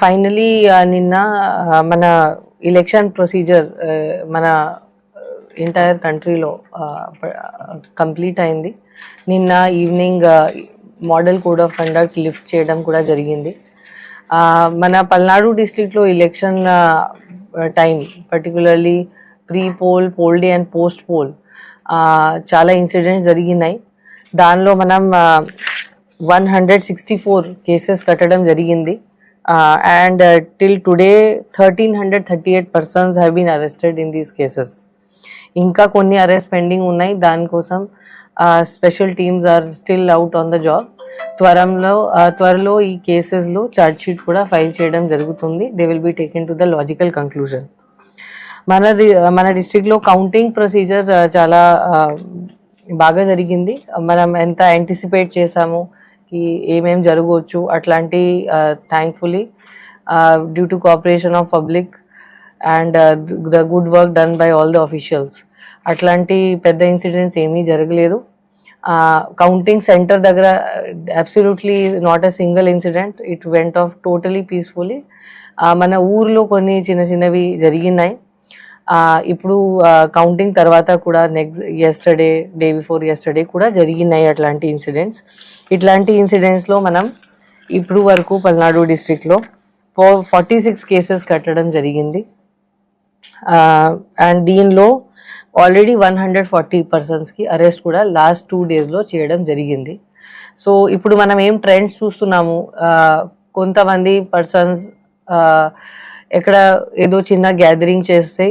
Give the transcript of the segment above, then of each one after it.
Finally నిన్న మన election procedure మన ఎంటైర్ కంట్రీలో కంప్లీట్ అయింది. నిన్న evening model code of conduct lift చేయడం కూడా జరిగింది. మన పల్నాడు డిస్ట్రిక్ట్లో election time particularly pre poll poll day and post poll చాలా ఇన్సిడెంట్స్ జరిగినాయి. దానిలో మనం one hundred sixty four cases కట్టడం జరిగింది. And till today thirteen hundred thirty eight persons been been arrested in these cases ఇంకా కొన్ని అరెస్ట్ పెండింగ్ ఉన్నాయి దానికోసం special teams are still out on the job త్వరలో త్వరలో ఈ కేసెస్లో ఛార్జ్ షీట్ కూడా ఫైల్ చేయడం జరుగుతుంది they will be taken to the logical conclusion మన మన డిస్ట్రిక్ట్లో కౌంటింగ్ ప్రొసీజర్ చాలా బాగా జరిగింది మనం ఎంత యాంటిసిపేట్ చేసాము కి ఏమేం జరగవచ్చు అట్లాంటి thankfully due to cooperation of public and the good work done by all the officials అట్లాంటి పెద్ద ఇన్సిడెంట్స్ ఏమీ జరగలేదు. కౌంటింగ్ సెంటర్ దగ్గర absolutely not a single incident it went off totally peacefully మన ఊర్లో కొన్ని చిన్న చిన్నవి జరిగినాయి. ఇప్పుడు కౌంటింగ్ తర్వాత కూడా next yesterday day before yesterday కూడా జరిగినాయి అట్లాంటి ఇన్సిడెంట్స్ ఇట్లాంటి ఇన్సిడెంట్స్లో మనం ఇప్పుడు వరకు పల్నాడు డిస్ట్రిక్ట్లో ఫోర్ ఫార్టీ సిక్స్ కేసెస్ కట్టడం జరిగింది. అండ్ దీనిలో ఆల్రెడీ వన్ హండ్రెడ్ ఫార్టీ పర్సన్స్కి అరెస్ట్ కూడా లాస్ట్ టూ డేస్లో చేయడం జరిగింది. సో ఇప్పుడు మనం ఏం ట్రెండ్స్ చూస్తున్నాము? కొంతమంది పర్సన్స్ ఎక్కడ ఏదో చిన్న గ్యాదరింగ్ చేస్తే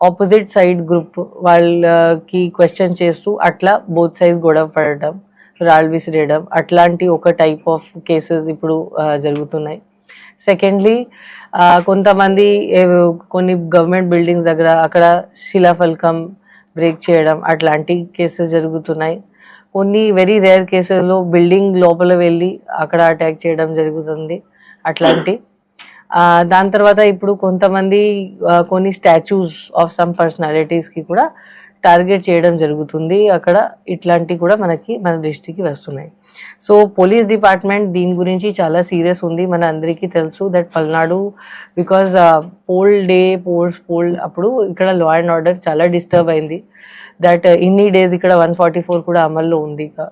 ఆపోజిట్ సైడ్ గ్రూప్ వాళ్ళకి క్వశ్చన్ చేస్తూ అట్లా బోత్ సైడ్స్ గొడవ పడటం రాళ్ళు విసిరేయడం అట్లాంటి ఒక టైప్ ఆఫ్ కేసెస్ ఇప్పుడు జరుగుతున్నాయి. సెకండ్లీ కొంతమంది కొన్ని గవర్నమెంట్ బిల్డింగ్స్ దగ్గర అక్కడ శిలాఫలకం బ్రేక్ చేయడం అట్లాంటి కేసెస్ జరుగుతున్నాయి. కొన్ని వెరీ రేర్ కేసెస్లో బిల్డింగ్ లోపల వెళ్ళి అక్కడ అటాక్ చేయడం జరుగుతుంది. అట్లాంటి దాని తర్వాత ఇప్పుడు కొంతమంది కొన్ని స్టాచ్యూస్ ఆఫ్ సమ్ పర్సనాలిటీస్కి కూడా టార్గెట్ చేయడం జరుగుతుంది. అక్కడ ఇట్లాంటివి కూడా మనకి మన దృష్టికి వస్తున్నాయి. సో పోలీస్ డిపార్ట్మెంట్ దీని గురించి చాలా సీరియస్ ఉంది. మన అందరికీ తెలుసు that Palnadu because poll day polls poll అప్పుడు ఇక్కడ లా అండ్ ఆర్డర్ చాలా డిస్టర్బ్ అయింది. దట్ ఇన్ని డేస్ ఇక్కడ వన్ ఫార్టీ ఫోర్ కూడా అమల్లో ఉంది ఇంకా.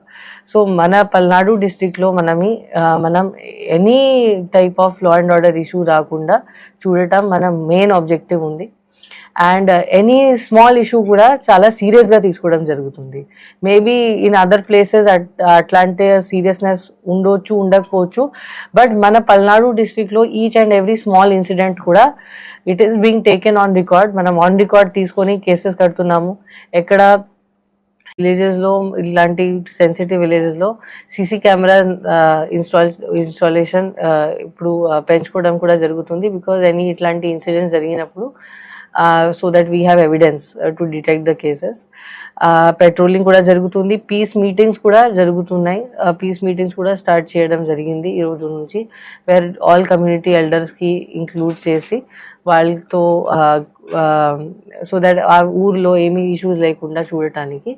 సో మన పల్నాడు డిస్టిక్లో మనమి మనం any type of law and order issue రాకుండా చూడటం మన మెయిన్ ఆబ్జెక్టివ్ ఉంది. అండ్ ఎనీ స్మాల్ ఇష్యూ కూడా చాలా సీరియస్గా తీసుకోవడం జరుగుతుంది. మేబీ ఇన్ అదర్ ప్లేసెస్ అట్లాంటి సీరియస్నెస్ ఉండొచ్చు ఉండకపోవచ్చు. బట్ మన పల్నాడు డిస్ట్రిక్ట్లో each and every small incident కూడా it is being taken on record మనం ఆన్ రికార్డ్ తీసుకొని కేసెస్ కడుతున్నాము. ఎక్కడ విలేజెస్లో ఇలాంటి సెన్సిటివ్ విలేజెస్లో సీసీ కెమెరా ఇన్స్టాల్ ఇన్స్టాలేషన్ ఇప్పుడు uh, పెంచుకోవడం కూడా జరుగుతుంది. బికాజ్ ఎనీ ఇట్లాంటి ఇన్సిడెంట్స్ జరిగినప్పుడు so that we have evidence to detect the cases patrolling కూడా జరుగుతుంది పీస్ మీటింగ్స్ కూడా జరుగుతున్నాయి పీస్ మీటింగ్స్ కూడా స్టార్ట్ చేయడం జరిగింది ఈ రోజు నుంచి వేర్ ఆల్ కమ్యూనిటీ ఎల్డర్స్కి ఇంక్లూడ్ చేసి వాళ్ళతో సో దట్ ఆ ఊర్లో ఏమీ ఇష్యూస్ లేకుండా చూడటానికి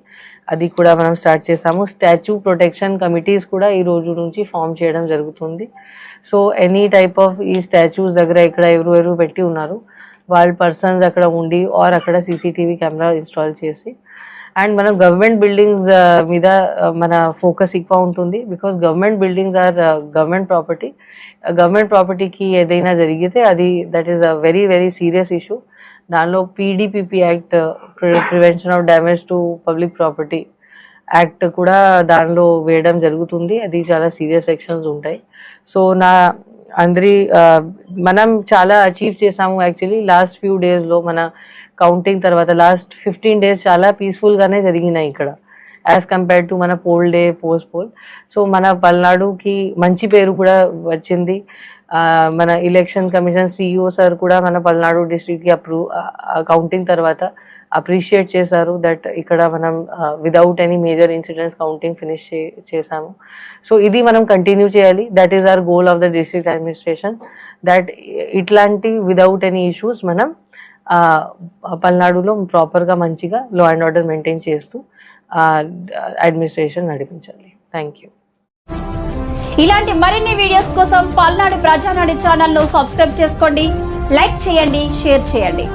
అది కూడా మనం స్టార్ట్ చేసాము స్టాచ్యూ ప్రొటెక్షన్ కమిటీస్ కూడా ఈ రోజు నుంచి ఫామ్ చేయడం జరుగుతుంది సో ఎనీ టైప్ ఆఫ్ ఈ స్టాచ్యూస్ దగ్గర ఇక్కడ ఎవరు ఎవరు పెట్టి ఉన్నారు వాళ్ళ పర్సన్స్ అక్కడ ఉండి ఆర్ అక్కడ సీసీటీవీ కెమెరా ఇన్స్టాల్ చేసి. అండ్ మనం గవర్నమెంట్ బిల్డింగ్స్ మీద uh, మన ఫోకస్ ఎక్కువ ఉంటుంది. Because government buildings or government property government ప్రాపర్టీకి ఏదైనా జరిగితే అది that is a very very serious issue దానిలో PDPP act prevention of damage to public property act కూడా దానిలో వేయడం జరుగుతుంది. అది చాలా సీరియస్ సెక్షన్స్ ఉంటాయి. సో నా అందరి మనం చాలా అచీవ్ చేసాము యాక్చువల్లీ లాస్ట్ ఫ్యూ డేస్లో మన కౌంటింగ్ తర్వాత లాస్ట్ ఫిఫ్టీన్ డేస్ చాలా పీస్ఫుల్గానే జరిగినాయి ఇక్కడ. యాజ్ కంపేర్ టు మన poll day post poll so మన పల్నాడుకి మంచి పేరు కూడా వచ్చింది మన ఎలక్షన్ కమిషన్ సిఇఓ సార్ కూడా మన పల్నాడు డిస్ట్రిక్ట్కి అప్రూవ్ కౌంటింగ్ తర్వాత అప్రిషియేట్ చేశారు దట్ ఇక్కడ మనం without any major incidents counting finish చేశాము సో ఇది మనం కంటిన్యూ చేయాలి that is our goal of the district administration that ఇట్లాంటి విదౌట్ ఎనీ ఇష్యూస్ మనం పల్నాడులో ప్రాపర్గా మంచిగా లా అండ్ ఆర్డర్ మెయింటైన్ చేస్తూ అడ్మినిస్ట్రేషన్ నడిపించాలి. థ్యాంక్ యూ ఇలాంటి మరిన్ని వీడియోస్ కోసం పల్నాడు ప్రజానాడు ఛానల్ను సబ్స్క్రైబ్ చేసుకోండి లైక్ చేయండి షేర్ చేయండి.